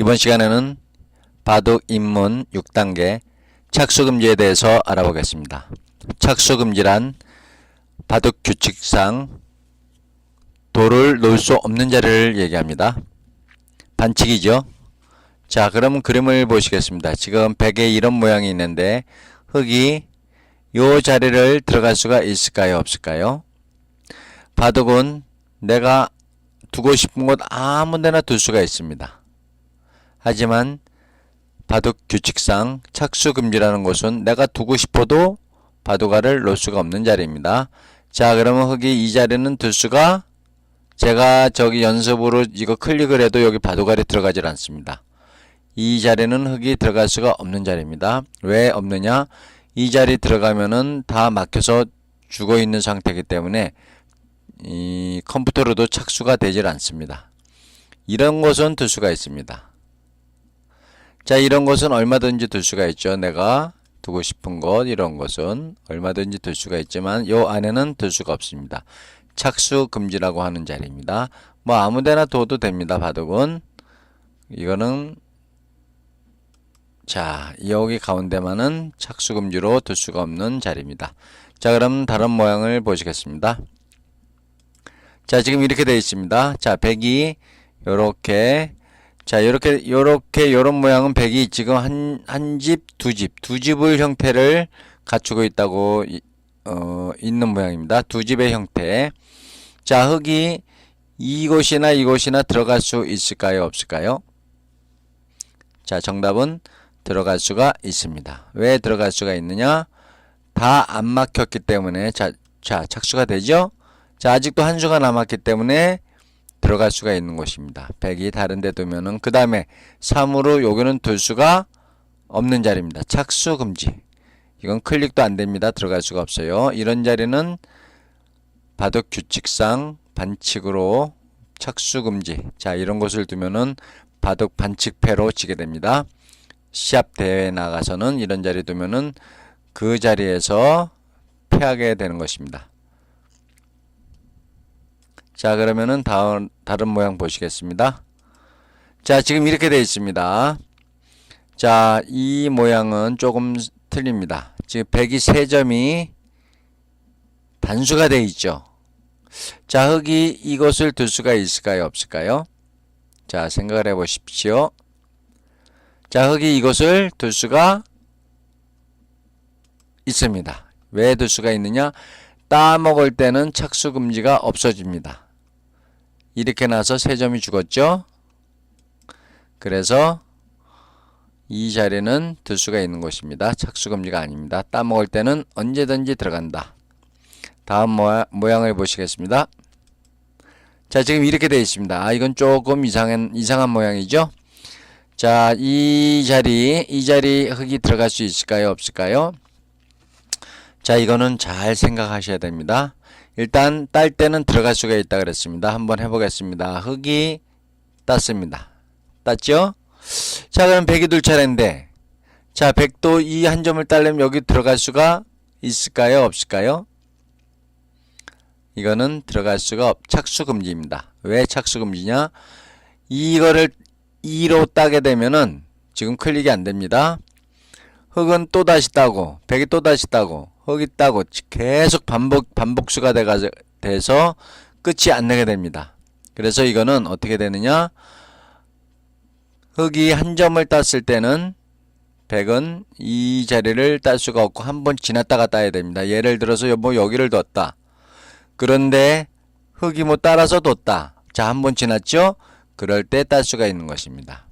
이번 시간에는 바둑 입문 6단계 착수금지에 대해서 알아보겠습니다. 착수금지란 바둑 규칙상 돌을 놓을 수 없는 자리를 얘기합니다. 반칙이죠. 자, 그럼 그림을 보시겠습니다. 지금 백에 이런 모양이 있는데 흙이 요 자리를 들어갈 수가 있을까요? 없을까요? 바둑은 내가 두고 싶은 곳 아무 데나 둘 수가 있습니다. 하지만 바둑 규칙상 착수 금지라는 곳은 내가 두고 싶어도 바둑알을 놓을 수가 없는 자리입니다. 자, 그러면 흙이 이 자리는 둘 수가 제가 저기 연습으로 이거 클릭을 해도 여기 바둑알이 들어가질 않습니다. 이 자리는 흙이 들어갈 수가 없는 자리입니다. 왜 없느냐? 이 자리 들어가면은 다 막혀서 죽어 있는 상태이기 때문에 이 컴퓨터로도 착수가 되질 않습니다. 이런 것은 둘 수가 있습니다. 자, 이런 것은 얼마든지 둘 수가 있죠. 내가 두고 싶은 것 이런 것은 얼마든지 둘 수가 있지만 요 안에는 둘 수가 없습니다. 착수 금지라고 하는 자리입니다. 뭐 아무데나 둬도 됩니다. 바둑은 이거는 자, 여기 가운데만은 착수 금지로 둘 수가 없는 자리입니다. 자, 그럼 다른 모양을 보시겠습니다. 자, 지금 이렇게 되어 있습니다. 자, 백이 요렇게 자, 요렇게 요렇게 요런 모양은 백이 지금 한 한 집, 두 집, 두 집의 형태를 갖추고 있다고 이- 어, 있는 모양입니다. 두 집의 형태. 자, 흙이 이곳이나 이곳이나 들어갈 수 있을까요? 없을까요? 자, 정답은 들어갈 수가 있습니다. 왜 들어갈 수가 있느냐? 다 안 막혔기 때문에 자, 자, 착수가 되죠? 자, 아직도 한 수가 남았기 때문에 들어갈 수가 있는 곳입니다. 100이 다른 데 두면은 그 다음에 3으로 여기는 둘 수가 없는 자리입니다. 착수 금지. 이건 클릭도 안 됩니다. 들어갈 수가 없어요. 이런 자리는 바둑 규칙상 반칙으로 착수 금지. 자, 이런 곳을 두면은 바둑 반칙패로 지게 됩니다. 시합 대회에 나가서는 이런 자리 두면은 그 자리에서 패하게 되는 것입니다. 자, 그러면은 다음 다른 모양 보시겠습니다. 자, 지금 이렇게 되어 있습니다. 자, 이 모양은 조금 틀립니다. 지금 123점이 단수가 되어 있죠. 자, 흙이 이것을 둘 수가 있을까요? 없을까요? 자, 생각을 해 보십시오. 자, 흙이 이것을 둘 수가 있습니다. 왜 둘 수가 있느냐? 따먹을 때는 착수 금지가 없어집니다. 이렇게 나서 세 점이 죽었죠? 그래서 이 자리는 들 수가 있는 곳입니다. 착수 금지가 아닙니다. 따먹을 때는 언제든지 들어간다. 다음 모야, 모양 을 보시겠습니다. 자, 지금 이렇게 되어 있습니다. 아, 이건 조금 이상한, 이상한 모양이죠? 자, 이 자리, 이 자리 흙이 들어갈 수 있을까요? 없을까요? 자, 이거는 잘 생각하셔야 됩니다. 일단 딸 때는 들어갈 수가 있다 그랬습니다. 한번 해보겠습니다. 흙이 땄습니다. 땄죠? 자, 그럼 백이 둘 차례인데, 자, 백도 이 한 점을 따려면 여기 들어갈 수가 있을까요? 없을까요? 이거는 들어갈 수가 없, 착수 금지입니다. 왜 착수 금지냐? 이거를 2로 따게 되면은 지금 클릭이 안 됩니다. 흙은 또 다시 따고, 백이 또 다시 따고, 흙이 따고 계속 반복 반복수가 돼가 돼서 끝이 안 나게 됩니다. 그래서 이거는 어떻게 되느냐? 흙이 한 점을 땄을 때는 백은 이 자리를 딸 수가 없고 한 번 지났다가 따야 됩니다. 예를 들어서 뭐 여기를 뒀다. 그런데 흙이 뭐 따라서 뒀다. 자, 한 번 지났죠? 그럴 때 딸 수가 있는 것입니다.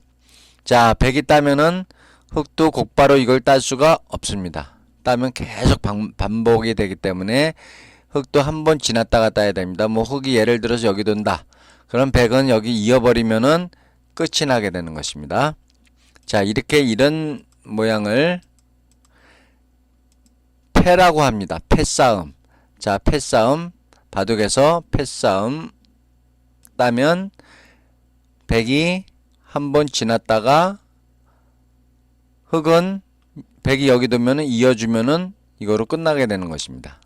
자, 백이 따면은 흙도 곧바로 이걸 딸 수가 없습니다. 따면 계속 반, 반복이 되기 때문에 흙도 한 번 지났다가 따야 됩니다. 뭐 흙이 예를 들어서 여기 둔다. 그럼 백은 여기 이어버리면은 끝이 나게 되는 것입니다. 자, 이렇게 이런 모양을 패라고 합니다. 패싸움. 자, 패싸움. 바둑에서 패싸움 따면 백이 한 번 지났다가 흙은 백이 여기 두면은 이어주면은 이거로 끝나게 되는 것입니다.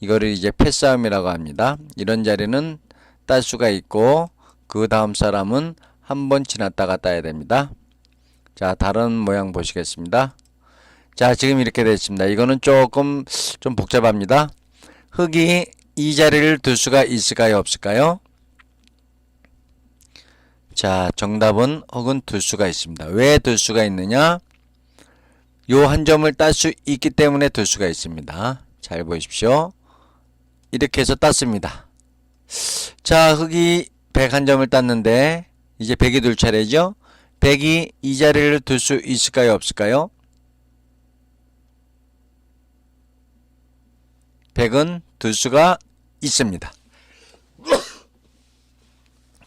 이거를 이제 패싸움이라고 합니다. 이런 자리는 딸 수가 있고 그 다음 사람은 한 번 지났다가 따야 됩니다. 자, 다른 모양 보시겠습니다. 자, 지금 이렇게 됐습니다. 이거는 조금 좀 복잡합니다. 흙이 이 자리를 둘 수가 있을까요? 없을까요? 자, 정답은 흙은 둘 수가 있습니다. 왜 둘 수가 있느냐? 요 한 점을 딸 수 있기 때문에 둘 수가 있습니다. 잘 보십시오. 이렇게 해서 땄습니다. 자, 흙이 101점을 땄는데 이제 100이 둘 차례죠? 100이 이 자리를 둘 수 있을까요? 없을까요? 100은 둘 수가 있습니다.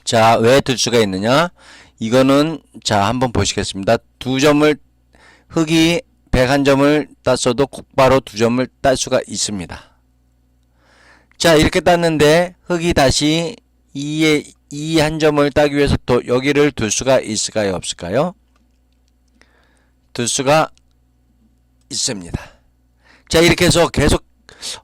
자, 왜 둘 수가 있느냐? 이거는 자, 한번 보시겠습니다. 두 점을 흙이 101점을 땄어도 곧바로 두 점을 딸 수가 있습니다. 자, 이렇게 땄는데 흙이 다시 2의 2한 점을 따기 위해서 또 여기를 둘 수가 있을까요? 없을까요? 둘 수가 있습니다. 자, 이렇게 해서 계속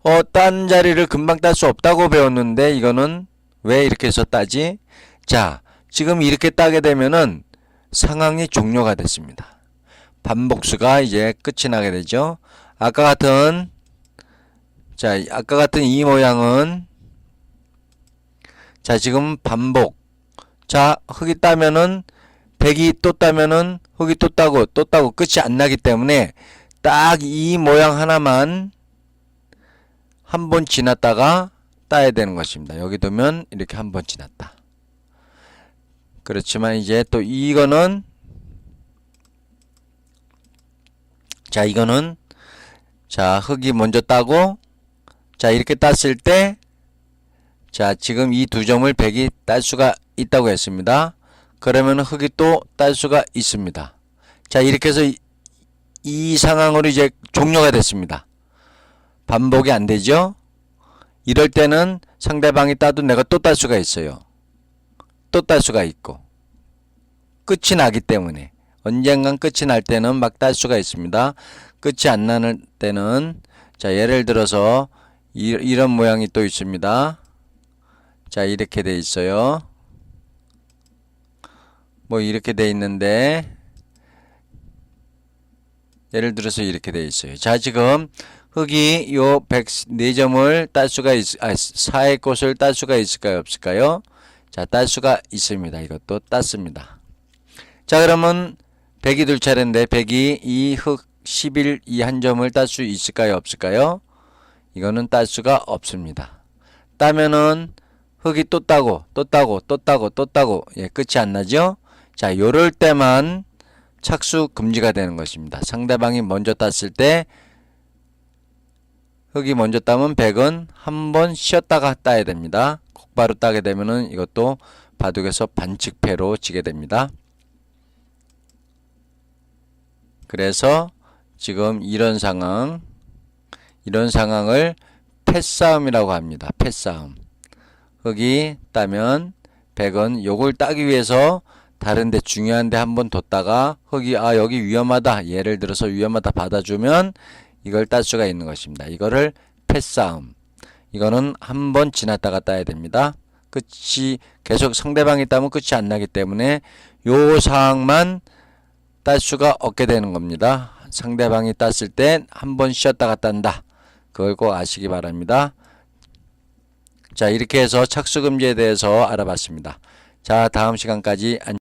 어, 딴 자리를 금방 딸 수 없다고 배웠는데 이거는 왜 이렇게 해서 따지? 자, 지금 이렇게 따게 되면은 상황이 종료가 됐습니다. 반복수가 이제 끝이 나게 되죠. 아까 같은 자, 아까 같은 이 모양은 자, 지금 반복. 자, 흙이 따면은 100이 또 따면은 흙이 또 따고 또 따고 끝이 안 나기 때문에 딱 이 모양 하나만 한 번 지났다가 따야 되는 것입니다. 여기 두면 이렇게 한 번 지났다. 그렇지만 이제 또 이거는 자, 이거는 자, 흙이 먼저 따고 자, 이렇게 땄을 때 자, 지금 이 두 점을 100이 딸 수가 있다고 했습니다. 그러면 흙이 또 딸 수가 있습니다. 자, 이렇게 해서 이, 이 상황으로 이제 종료가 됐습니다. 반복이 안 되죠? 이럴 때는 상대방이 따도 내가 또 딸 수가 있어요. 또 딸 수가 있고. 끝이 나기 때문에. 언젠간 끝이 날 때는 막 딸 수가 있습니다. 끝이 안 나는 때는 자, 예를 들어서 이, 이런 모양이 또 있습니다. 자, 이렇게 돼 있어요. 뭐 이렇게 돼 있는데 예를 들어서 이렇게 돼 있어요. 자, 지금 흙이 요 104점을 딸 수가 있, 아, 4의 꽃을 딸 수가 있을까요? 없을까요? 자, 딸 수가 있습니다. 이것도 땄습니다. 자, 그러면 100이 둘 차례인데 100이 이흙 11, 이 한 점을 딸 수 있을까요? 없을까요? 이거는 딸 수가 없습니다. 따면은 흙이 또 따고 또 따고 또 따고 또 따고 예, 끝이 안 나죠? 자, 요럴 때만 착수 금지가 되는 것입니다. 상대방이 먼저 땄을 때 흙이 먼저 따면 100은 한 번 쉬었다가 따야 됩니다. 곧바로 따게 되면은 이것도 바둑에서 반칙패로 지게 됩니다. 그래서 지금 이런 상황, 이런 상황을 패싸움이라고 합니다. 패싸움. 흙이 따면 100은 요걸 따기 위해서 다른데 중요한데 한 번 뒀다가 흙이 아 여기 위험하다 예를 들어서 위험하다 받아주면 이걸 딸 수가 있는 것입니다. 이거를 패싸움. 이거는 한 번 지났다가 따야 됩니다. 끝이 계속 상대방이 따면 끝이 안 나기 때문에 요 상황만 딸 수가 없게 되는 겁니다. 상대방이 땄을 땐 한 번 쉬었다가 딴다. 그걸 꼭 아시기 바랍니다. 자, 이렇게 해서 착수금지에 대해서 알아봤습니다. 자, 다음 시간까지 안녕.